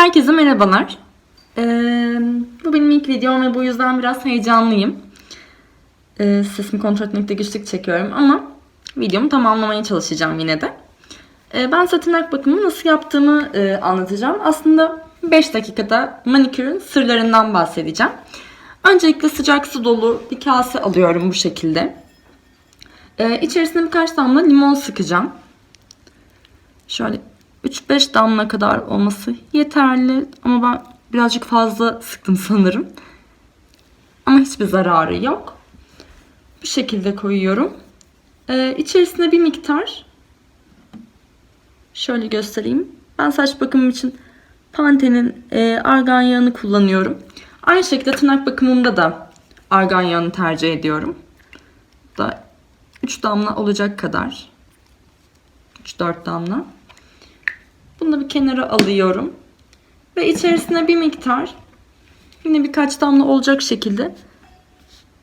Herkese merhabalar. Ee, bu benim ilk videom ve bu yüzden biraz heyecanlıyım. Ee, sesimi kontrol etmekte güçlük çekiyorum ama videomu tamamlamaya çalışacağım yine de. Ee, ben ise tırnak bakımı nasıl yaptığımı e, anlatacağım. Aslında 5 dakikada manikürün sırlarından bahsedeceğim. Öncelikle sıcak su dolu bir kase alıyorum bu şekilde. Ee, içerisine birkaç damla limon sıkacağım. Şöyle 3-5 damla kadar olması yeterli ama ben birazcık fazla sıktım sanırım. Ama hiçbir zararı yok. Bu şekilde koyuyorum. Ee, içerisine bir miktar şöyle göstereyim. Ben saç bakımım için Pantene'in e, argan yağını kullanıyorum. Aynı şekilde tırnak bakımımda da argan yağını tercih ediyorum. Da 3 damla olacak kadar. 3-4 damla. Bunu da bir kenara alıyorum. Ve içerisine bir miktar yine birkaç damla olacak şekilde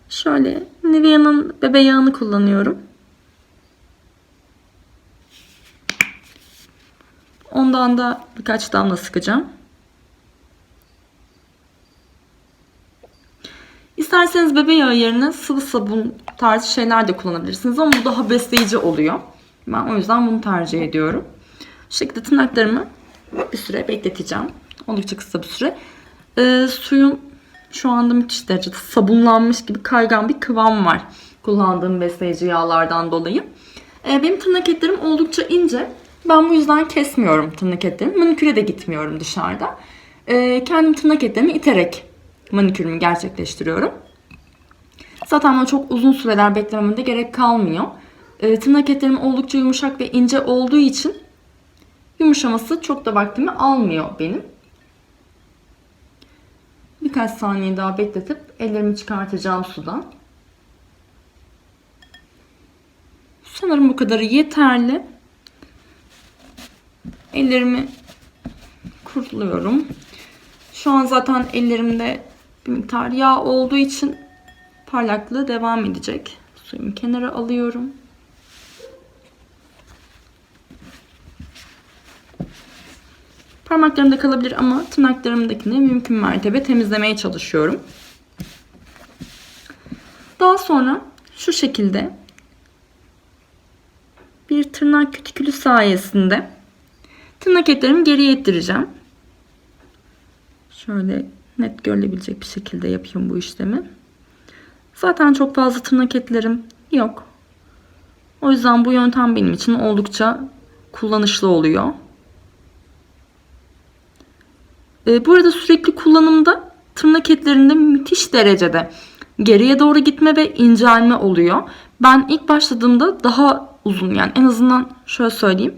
şöyle Nivea'nın bebe yağını kullanıyorum. Ondan da birkaç damla sıkacağım. İsterseniz bebe yağı yerine sıvı sabun tarzı şeyler de kullanabilirsiniz ama bu daha besleyici oluyor. Ben o yüzden bunu tercih ediyorum. Şu şekilde tırnaklarımı bir süre bekleteceğim. Oldukça kısa bir süre. Ee, suyun şu anda müthiş derecede sabunlanmış gibi kaygan bir kıvam var. Kullandığım besleyici yağlardan dolayı. Ee, benim tırnak etlerim oldukça ince. Ben bu yüzden kesmiyorum tırnak etlerimi. Maniküre de gitmiyorum dışarıda. Ee, kendim tırnak etlerimi iterek manikürümü gerçekleştiriyorum. Zaten bana çok uzun süreler beklememe gerek kalmıyor. Ee, tırnak etlerim oldukça yumuşak ve ince olduğu için yumuşaması çok da vaktimi almıyor benim. Birkaç saniye daha bekletip ellerimi çıkartacağım sudan. Sanırım bu kadarı yeterli. Ellerimi kuruluyorum. Şu an zaten ellerimde bir miktar yağ olduğu için parlaklığı devam edecek. Suyumu kenara alıyorum. Parmaklarımda kalabilir ama tırnaklarımdakini mümkün mertebe temizlemeye çalışıyorum. Daha sonra şu şekilde bir tırnak kütikülü sayesinde tırnak etlerimi geriye ettireceğim. Şöyle net görülebilecek bir şekilde yapayım bu işlemi. Zaten çok fazla tırnak etlerim yok. O yüzden bu yöntem benim için oldukça kullanışlı oluyor. E, bu arada sürekli kullanımda tırnak etlerinde müthiş derecede geriye doğru gitme ve incelme oluyor. Ben ilk başladığımda daha uzun yani en azından şöyle söyleyeyim.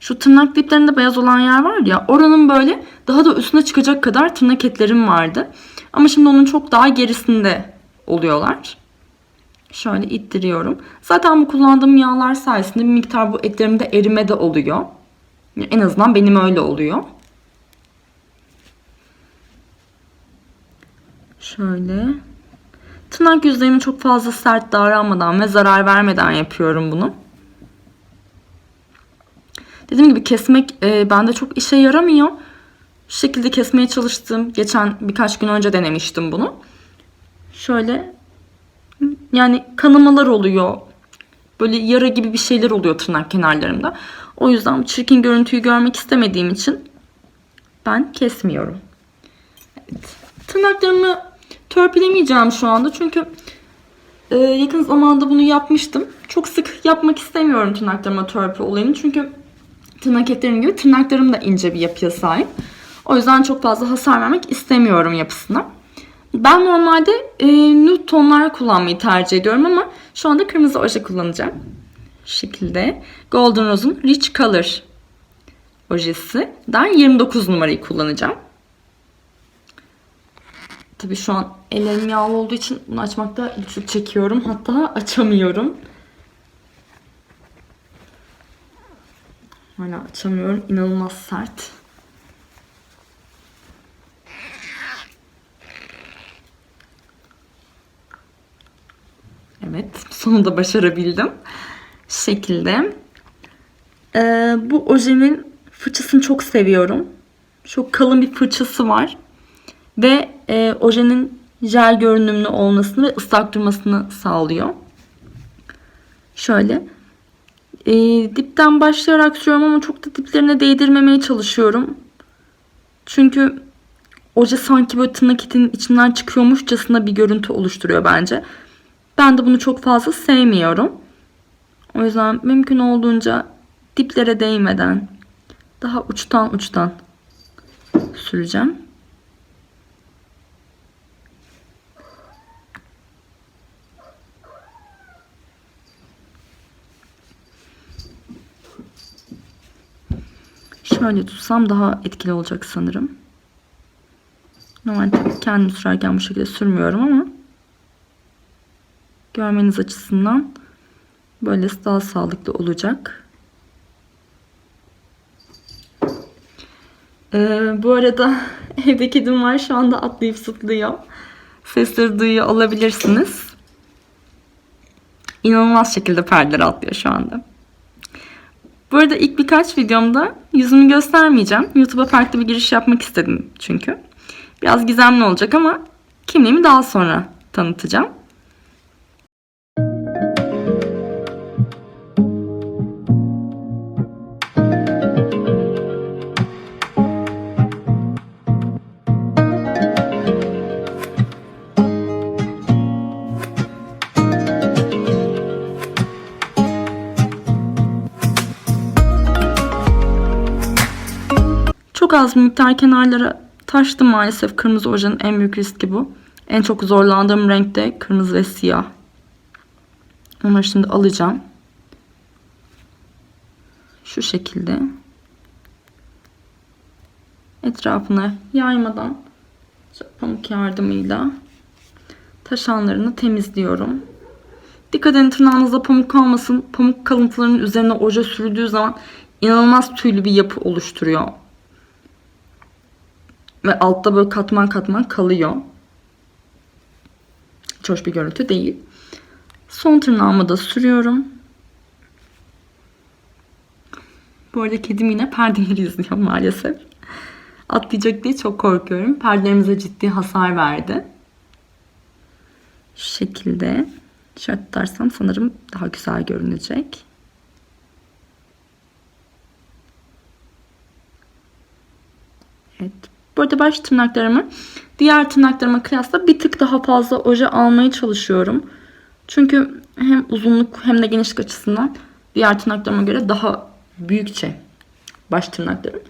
Şu tırnak diplerinde beyaz olan yer var ya oranın böyle daha da üstüne çıkacak kadar tırnak etlerim vardı. Ama şimdi onun çok daha gerisinde oluyorlar. Şöyle ittiriyorum. Zaten bu kullandığım yağlar sayesinde bir miktar bu etlerimde erime de oluyor. En azından benim öyle oluyor. Şöyle. Tırnak yüzeyimi çok fazla sert davranmadan ve zarar vermeden yapıyorum bunu. Dediğim gibi kesmek e, bende çok işe yaramıyor. Şu şekilde kesmeye çalıştım. Geçen birkaç gün önce denemiştim bunu. Şöyle yani kanamalar oluyor. Böyle yara gibi bir şeyler oluyor tırnak kenarlarımda. O yüzden çirkin görüntüyü görmek istemediğim için ben kesmiyorum. Evet. Tırnaklarımı törpülemeyeceğim şu anda çünkü e, yakın zamanda bunu yapmıştım. Çok sık yapmak istemiyorum tırnaklarıma törpü olayını çünkü tırnak etlerim gibi tırnaklarım da ince bir yapıya sahip. O yüzden çok fazla hasar vermek istemiyorum yapısına. Ben normalde e, nude tonlar kullanmayı tercih ediyorum ama şu anda kırmızı oje kullanacağım. Şu şekilde Golden Rose'un Rich Color ojesinden 29 numarayı kullanacağım. Tabii şu an ellerim yağlı olduğu için bunu açmakta güçlük çekiyorum. Hatta açamıyorum. Hala açamıyorum. İnanılmaz sert. Evet. Sonunda başarabildim. Şu şekilde. Ee, bu ojenin fıçısını çok seviyorum. Çok kalın bir fırçası var. Ve e, ojenin jel görünümlü olmasını ve ıslak durmasını sağlıyor. Şöyle. E, dipten başlayarak sürüyorum ama çok da diplerine değdirmemeye çalışıyorum. Çünkü oje sanki böyle tırnak etinin içinden çıkıyormuşçasına bir görüntü oluşturuyor bence. Ben de bunu çok fazla sevmiyorum. O yüzden mümkün olduğunca diplere değmeden daha uçtan uçtan süreceğim. Şöyle tutsam daha etkili olacak sanırım. Normalde kendim sürerken bu şekilde sürmüyorum ama görmeniz açısından böylesi daha sağlıklı olacak. Ee, bu arada evde kedim var şu anda atlayıp zıplıyor. Sesleri duyuyor olabilirsiniz. İnanılmaz şekilde perdeler atlıyor şu anda. Bu arada ilk birkaç videomda yüzümü göstermeyeceğim. YouTube'a farklı bir giriş yapmak istedim çünkü. Biraz gizemli olacak ama kimliğimi daha sonra tanıtacağım. Az miktar kenarlara taştı maalesef. Kırmızı ojenin en büyük riski bu. En çok zorlandığım renk de kırmızı ve siyah. Onları şimdi alacağım. Şu şekilde. Etrafına yaymadan pamuk yardımıyla taşanlarını temizliyorum. Dikkat edin tırnağınızda pamuk kalmasın. Pamuk kalıntılarının üzerine oje sürdüğü zaman inanılmaz tüylü bir yapı oluşturuyor. Ve altta böyle katman katman kalıyor. Hiç hoş bir görüntü değil. Son tırnağımı da sürüyorum. Bu arada kedim yine perdeleri izliyor maalesef. Atlayacak diye çok korkuyorum. Perdelerimize ciddi hasar verdi. Şu şekilde. Şöyle tutarsam sanırım daha güzel görünecek. Evet. Bu arada baş tırnaklarımı diğer tırnaklarıma kıyasla bir tık daha fazla oje almaya çalışıyorum. Çünkü hem uzunluk hem de genişlik açısından diğer tırnaklarıma göre daha büyükçe baş tırnaklarım.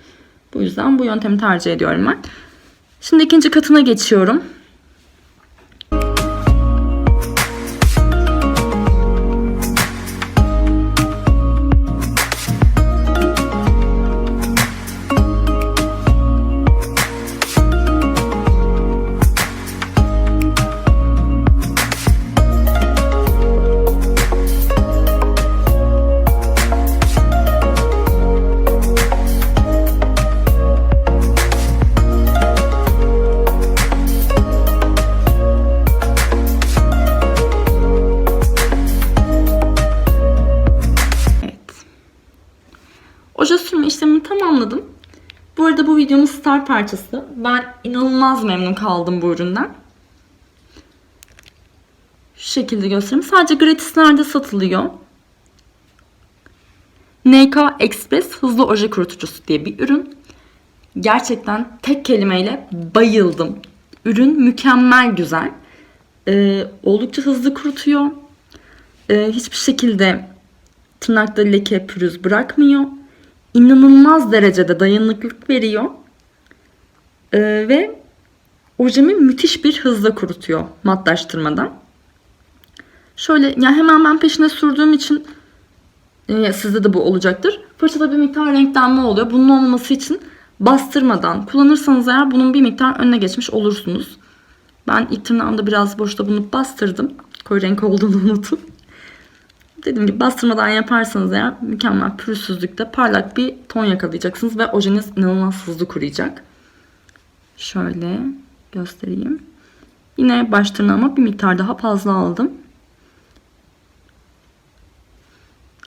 Bu yüzden bu yöntemi tercih ediyorum ben. Şimdi ikinci katına geçiyorum. Star parçası. Ben inanılmaz memnun kaldım bu üründen. Şu şekilde göstereyim. Sadece gratislerde satılıyor. NK Express hızlı oje kurutucusu diye bir ürün. Gerçekten tek kelimeyle bayıldım. Ürün mükemmel güzel. Ee, oldukça hızlı kurutuyor. Ee, hiçbir şekilde tırnakta leke pürüz bırakmıyor. İnanılmaz derecede dayanıklılık veriyor. Ee, ve ojemi müthiş bir hızla kurutuyor matlaştırmadan. Şöyle ya hemen ben peşine sürdüğüm için e, sizde de bu olacaktır. Fırçada bir miktar renklenme oluyor. Bunun olmaması için bastırmadan kullanırsanız eğer bunun bir miktar önüne geçmiş olursunuz. Ben ilk tırnağımda biraz boşta bunu bastırdım. Koyu renk olduğunu unutup. Dediğim gibi bastırmadan yaparsanız eğer mükemmel pürüzsüzlükte parlak bir ton yakalayacaksınız ve ojeniz inanılmaz hızlı kuruyacak. Şöyle göstereyim. Yine baş tırnağıma bir miktar daha fazla aldım.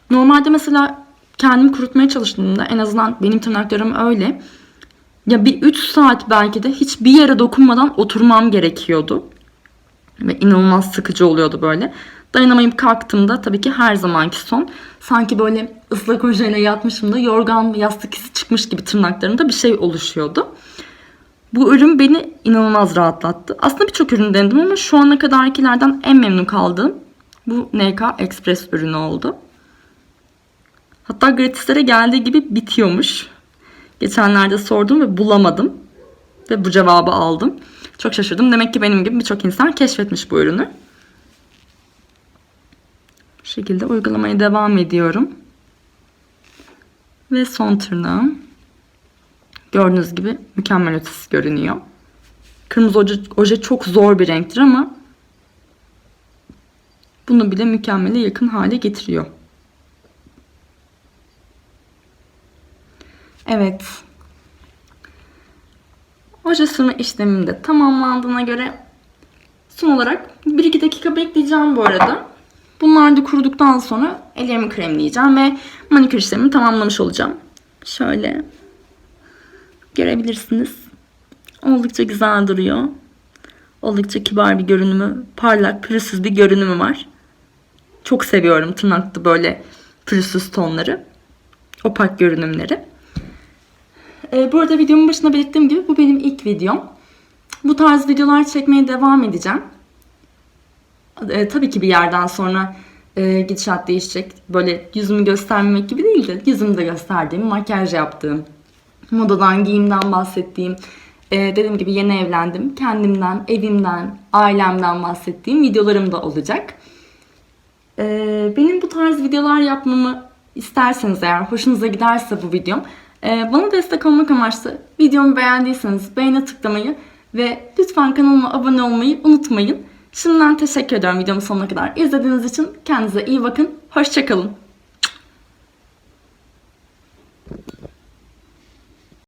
Normalde mesela kendim kurutmaya çalıştığımda en azından benim tırnaklarım öyle. ya bir 3 saat belki de hiçbir yere dokunmadan oturmam gerekiyordu. Ve inanılmaz sıkıcı oluyordu böyle. Dayanamayıp kalktığımda tabii ki her zamanki son. Sanki böyle ıslak ojeyle yatmışım da yorgan yastık izi çıkmış gibi tırnaklarımda bir şey oluşuyordu. Bu ürün beni inanılmaz rahatlattı. Aslında birçok ürün denedim ama şu ana kadarkilerden en memnun kaldığım bu NK Express ürünü oldu. Hatta gratislere geldiği gibi bitiyormuş. Geçenlerde sordum ve bulamadım. Ve bu cevabı aldım. Çok şaşırdım. Demek ki benim gibi birçok insan keşfetmiş bu ürünü. Bu şekilde uygulamaya devam ediyorum. Ve son tırnağım. Gördüğünüz gibi mükemmel ötesi görünüyor. Kırmızı oje, oje çok zor bir renktir ama bunu bile mükemmele yakın hale getiriyor. Evet. Oje sürme işlemim de tamamlandığına göre son olarak 1-2 dakika bekleyeceğim bu arada. Bunlar da kuruduktan sonra ellerimi kremleyeceğim ve manikür işlemimi tamamlamış olacağım. Şöyle görebilirsiniz. Oldukça güzel duruyor. Oldukça kibar bir görünümü, parlak, pürüzsüz bir görünümü var. Çok seviyorum tırnaklı böyle pürüzsüz tonları. Opak görünümleri. Ee, bu arada videomun başında belirttiğim gibi bu benim ilk videom. Bu tarz videolar çekmeye devam edeceğim. Ee, tabii ki bir yerden sonra e, gidişat değişecek. Böyle yüzümü göstermemek gibi değil de yüzümü de gösterdiğim, makyaj yaptığım, modadan, giyimden bahsettiğim, e, dediğim gibi yeni evlendim. Kendimden, evimden, ailemden bahsettiğim videolarım da olacak. E, benim bu tarz videolar yapmamı isterseniz eğer, hoşunuza giderse bu videom, e, bana destek olmak amaçlı videomu beğendiyseniz beğene tıklamayı ve lütfen kanalıma abone olmayı unutmayın. Şimdiden teşekkür ediyorum videomu sonuna kadar izlediğiniz için. Kendinize iyi bakın. Hoşçakalın.